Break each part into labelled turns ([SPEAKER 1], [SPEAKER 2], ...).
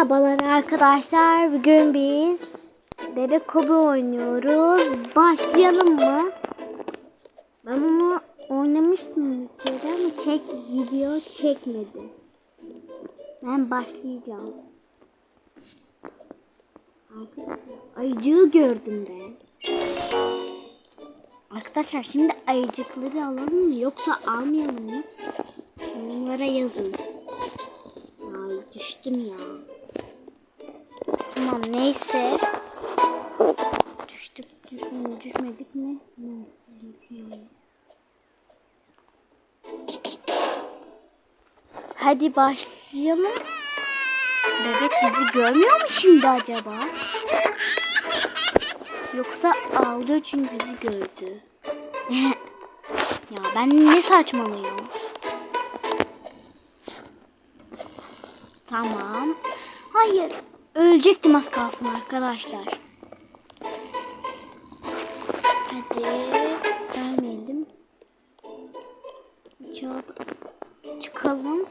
[SPEAKER 1] Merhabalar arkadaşlar. Bugün biz bebek kobu oynuyoruz. Başlayalım mı? Ben bunu oynamıştım bir kere ama çek video çekmedi. Ben başlayacağım. Ayıcığı gördüm ben. Arkadaşlar şimdi ayıcıkları alalım mı yoksa almayalım mı? Yorumlara yazın. Ay düştüm ya. Tamam neyse. Düştük dü- düşmedik mi? Hadi başlayalım. Bebek bizi görmüyor mu şimdi acaba? Yoksa ağlıyor çünkü bizi gördü. ya ben ne saçmalıyorum. Tamam. Hayır. Ölecektim az kalsın arkadaşlar. Hadi. Ölmeyelim. Çok çıkalım.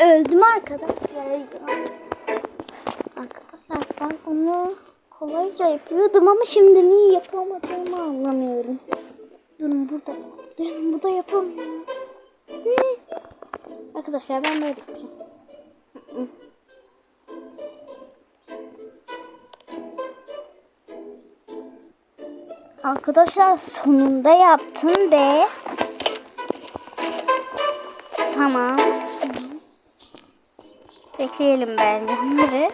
[SPEAKER 1] Öldüm arkadaşlar. Arkadaşlar ben onu kolayca yapıyordum ama şimdi niye yapamadığımı anlamıyorum. Durun burada. Durun burada yapamıyorum. Arkadaşlar ben böyle yapacağım. Arkadaşlar sonunda yaptım be. Tamam. Bekleyelim bence bunları.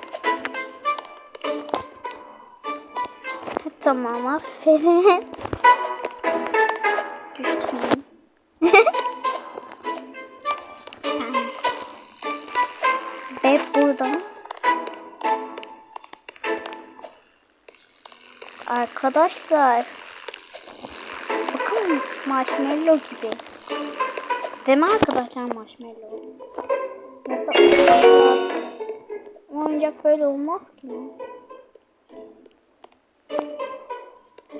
[SPEAKER 1] Tamam aferin. Düştüm. Ve buradan Arkadaşlar marshmallow gibi Değil mi arkadaşlar marshmallow Oyuncak böyle olmaz ki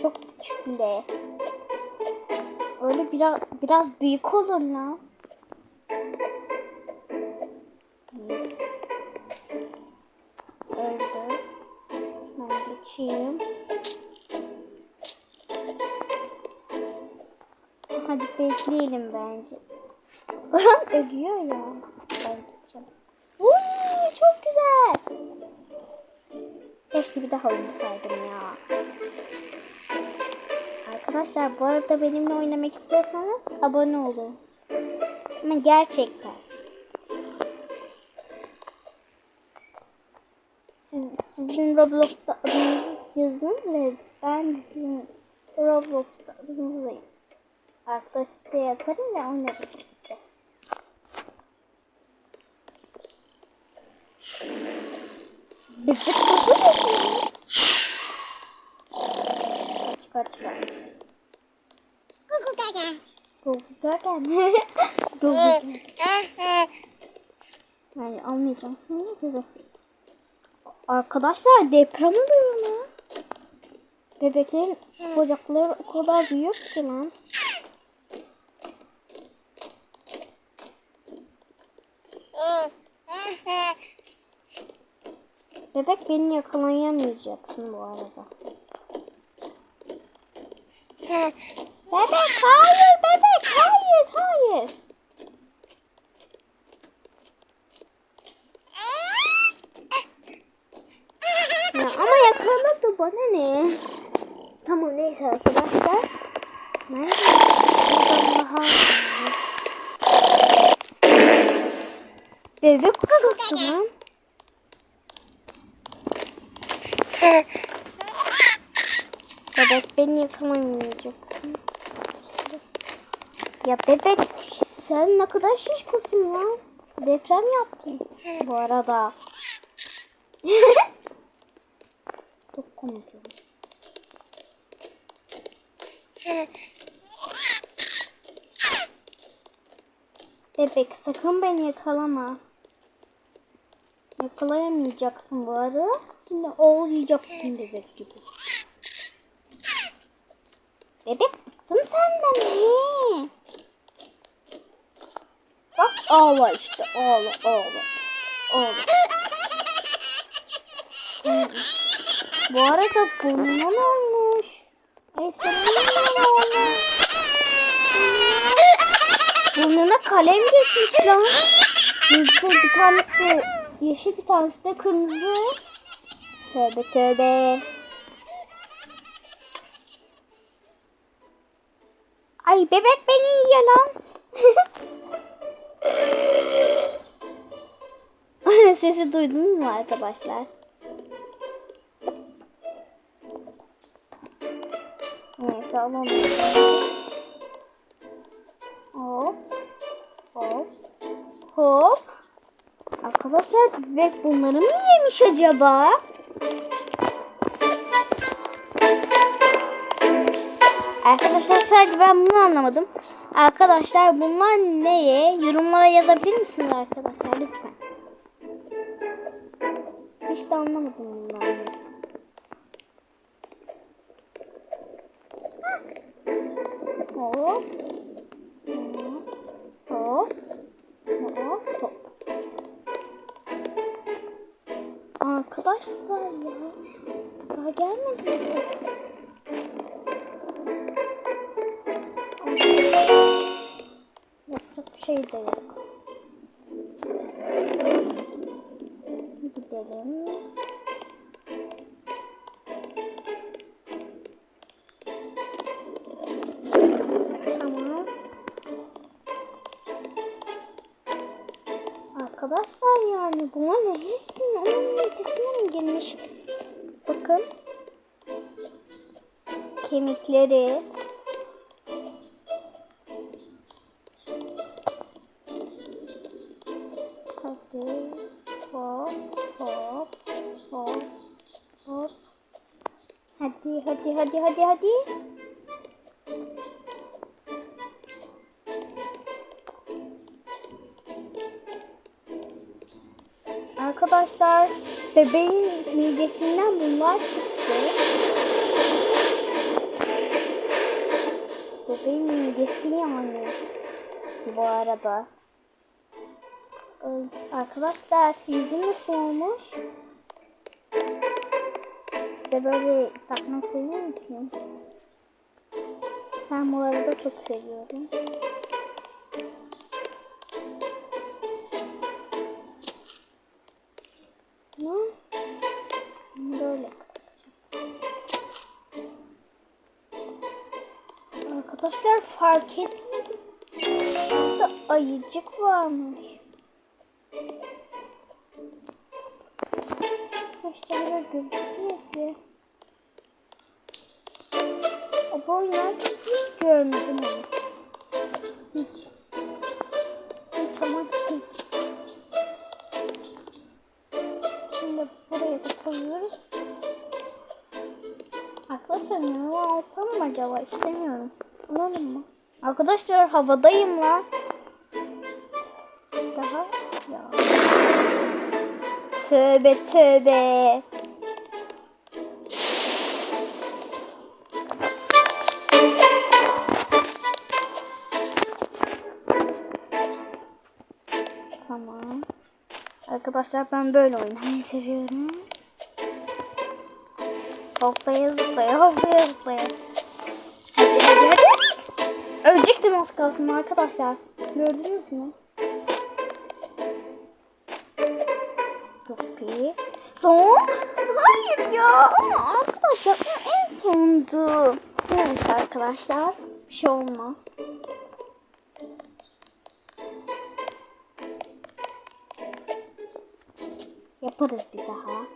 [SPEAKER 1] Çok küçük bile Öyle biraz biraz büyük olur lan. Öldü. Ben geçeyim. Hadi bekleyelim bence. Ölüyor ya. Ben. Uy, çok güzel. Keşke bir daha oynasaydım ya. Arkadaşlar bu arada benimle oynamak istiyorsanız abone olun. Ama gerçekten. Siz, sizin Roblox'ta adınızı yazın ve ben de sizin Roblox'ta adınızı arkadaş siteye atarım ve oynarım? Kaç kaç kaç.
[SPEAKER 2] Gugu gaga.
[SPEAKER 1] Google Gaga. Google Yani almayacağım. Şimdi bebek. Arkadaşlar deprem oluyor lan. Bebeklerin bacakları o kadar büyük ki lan. Bebek beni yakalayamayacaksın bu arada. Bebek hayır bebek hayır. Ya ama yakaladı bana ne? Tamam neyse arkadaşlar. Nerede? Buradan daha... Bebek kusuttu lan. Yakalamayacak. Ya bebek sen ne kadar şişkosun lan. Deprem yaptın bu arada. Çok komik. Bebek sakın beni yakalama. Yakalayamayacaksın bu arada. Şimdi oğlayacaksın bebek gibi. Bebek bıktım senden ne? Bak ağla işte ağla ağla. Ağla. Bu arada burnuna ne olmuş? Efsane ne olmuş? Burnuna kalem geçmiş lan. Yüzde bir tanesi yeşil bir tanesi de kırmızı. Tövbe tövbe. Ay bebek beni yiyor lan. Sesi duydunuz mu arkadaşlar? Neyse alalım. Hop. Hop. Hop. Arkadaşlar bebek bunları mı yemiş acaba? Arkadaşlar sadece ben bunu anlamadım. Arkadaşlar bunlar neye? Yorumlara yazabilir misiniz arkadaşlar lütfen? Hiç de anlamadım bunları. Hop. Hop. Hop. Arkadaşlar ya. Daha gelmedi? Şey de yok. Gidelim. Tamam. Arkadaşlar yani buna ne hepsinin onun ötesine mi girmiş? Bakın. Kemikleri. Hadi hadi hadi hadi. Arkadaşlar bebeğin midesinden bunlar çıktı. Bebeğin midesi yani. Bu arada. Ay, Arkadaşlar yüzü olmuş? İşte böyle takma seviyor musun? Ben bu arada çok seviyorum. Ne? Böyle Arkadaşlar fark etmedim. Burada ayıcık varmış. İşte böyle gözüküyor ki. O boyunca hiç görmedim onu. Hiç. Hiç ama hiç. Şimdi buraya da koyuyoruz. Arkadaşlar ne alsam acaba? İstemiyorum. Alalım mı? Arkadaşlar havadayım lan. Tövbe tövbe. Tamam. Arkadaşlar ben böyle oynamayı seviyorum. Hoplaya zıplaya hoplaya zıplaya. Hadi hadi hadi. Ölecektim az kalsın arkadaşlar. Gördünüz mü? Son? Hayır ya. Ama arkadaşlar bu en sondu. Neyse arkadaşlar. Bir şey olmaz. Yaparız bir daha.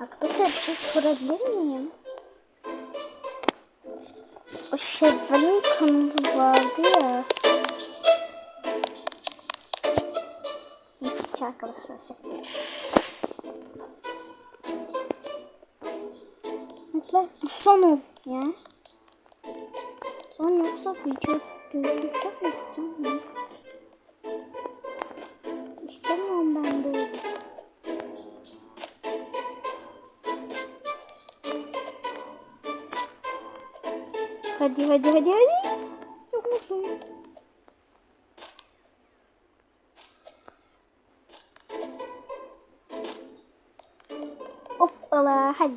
[SPEAKER 1] Arkadaşlar bir şey sorabilir miyim? O Şevval'in vardı ya. Hiç arkadaşlar. Mesela bu son ya. Son yoksa video durduracak mı?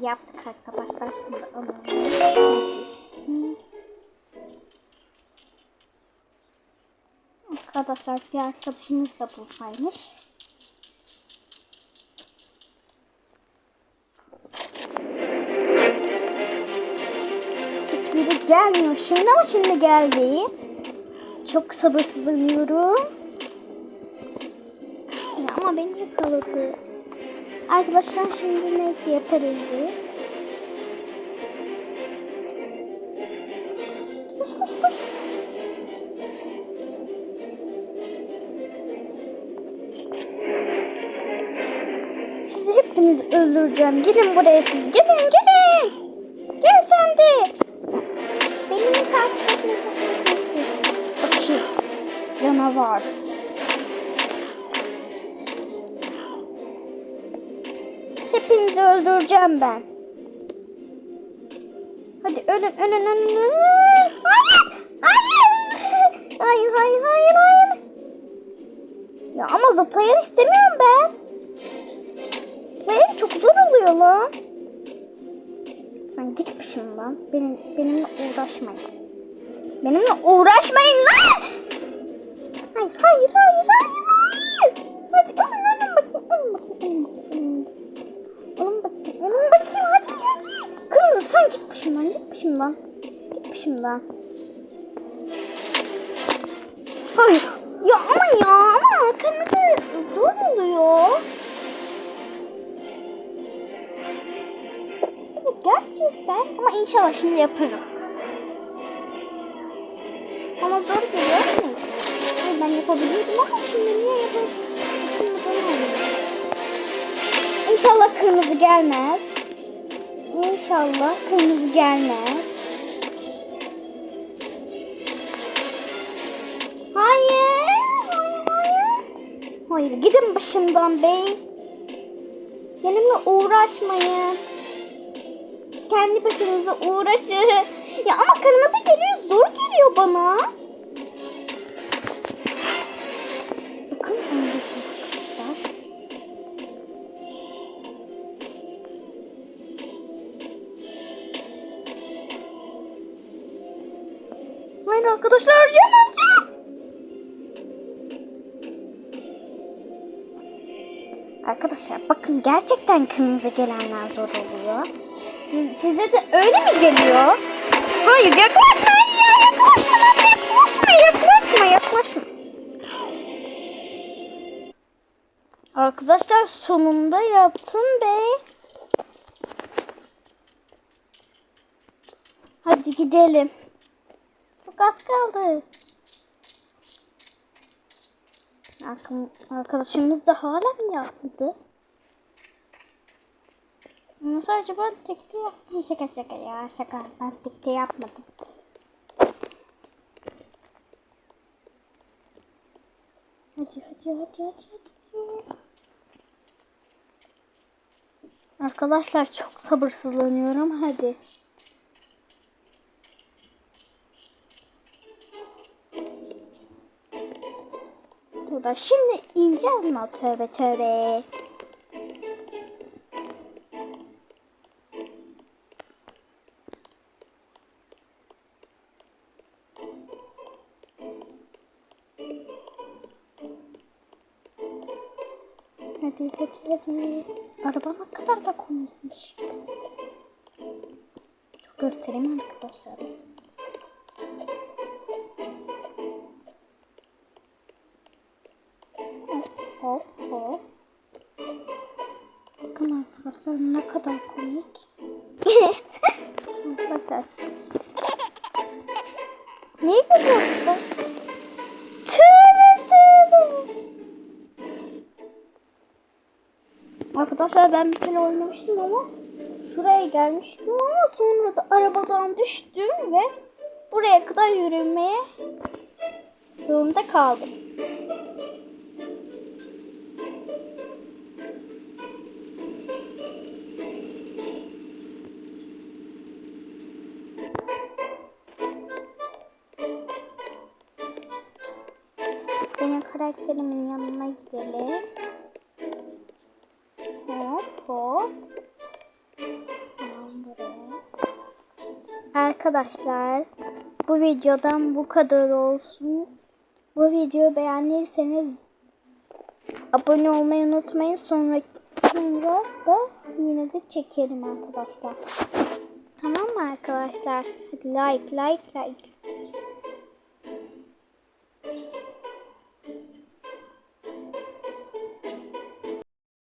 [SPEAKER 1] Yaptık arkadaşlar. Şimdi alalım. Arkadaşlar bir arkadaşımız da buradaymış. Hiçbiri gelmiyor şimdi ama şimdi geldi. Çok sabırsızlanıyorum. Ama beni yakaladı. Arkadaşlar şimdi neyse yaparız biz. Koş koş koş. Sizi hepiniz öldüreceğim. Gelin buraya siz. Gelin gelin. Gel sen de. Beni takip etmeyeceksiniz? Bakayım. Canavar. Öldüreceğim ben. Hadi ölün ölün ölün ölün. Hayır. Hayır. Hayır hayır hayır hayır. Ya ama zıplayan istemiyorum ben. Zıplayan çok zor oluyor lan. Sen git peşimden. Benim, benimle uğraşmayın. Benimle uğraşmayın lan. Hayır hayır hayır. Git peşimden. Git peşimden. Hayır. Ya ama ya ama kırmızı zor oluyor. Gerçekten ama inşallah şimdi yaparım. Ama zor geliyor mu? Ben yapabilirdim ama şimdi niye yapamadım? İnşallah kırmızı gelmez. İnşallah kırmızı gelmez. Hayır. Hayır, hayır. Hayır, gidin başımdan bey. Benimle uğraşmayın. Siz kendi başınıza uğraşın. Ya ama kırmızı geliyor, zor geliyor bana. Hayır arkadaşlar öleceğim öleceğim. Arkadaşlar bakın gerçekten kırmızı gelenler zor oluyor. Siz, size de öyle mi geliyor? Hayır yaklaşma ya yaklaşma lan yaklaşma yaklaşma. Arkadaşlar sonunda yaptım be. Hadi gidelim. Az kaldı. Arka- Arkadaşımız da hala mı yapmadı? Ama sadece ben tekte yaptım. Şaka şaka ya şaka. Ben tekte yapmadım. Hadi hadi hadi hadi hadi. Arkadaşlar çok sabırsızlanıyorum. Hadi. Burada şimdi ineceğiz mi? Tövbe tövbe. Hadi hadi hadi. Araba ne kadar da komikmiş. Göstereyim arkadaşlar. Ne kadar komik. siz- Niye gülüyorsun? Tövbe tövbe. Arkadaşlar ben bir kere oynamıştım ama şuraya gelmiştim ama sonra da arabadan düştüm ve buraya kadar yürümeye zorunda kaldım. Karakterimin yanına gidelim. Hop hop. Arkadaşlar bu videodan bu kadar olsun. Bu videoyu beğendiyseniz abone olmayı unutmayın. Sonraki sonra da yine de çekerim arkadaşlar. Tamam mı arkadaşlar? Hadi like like like.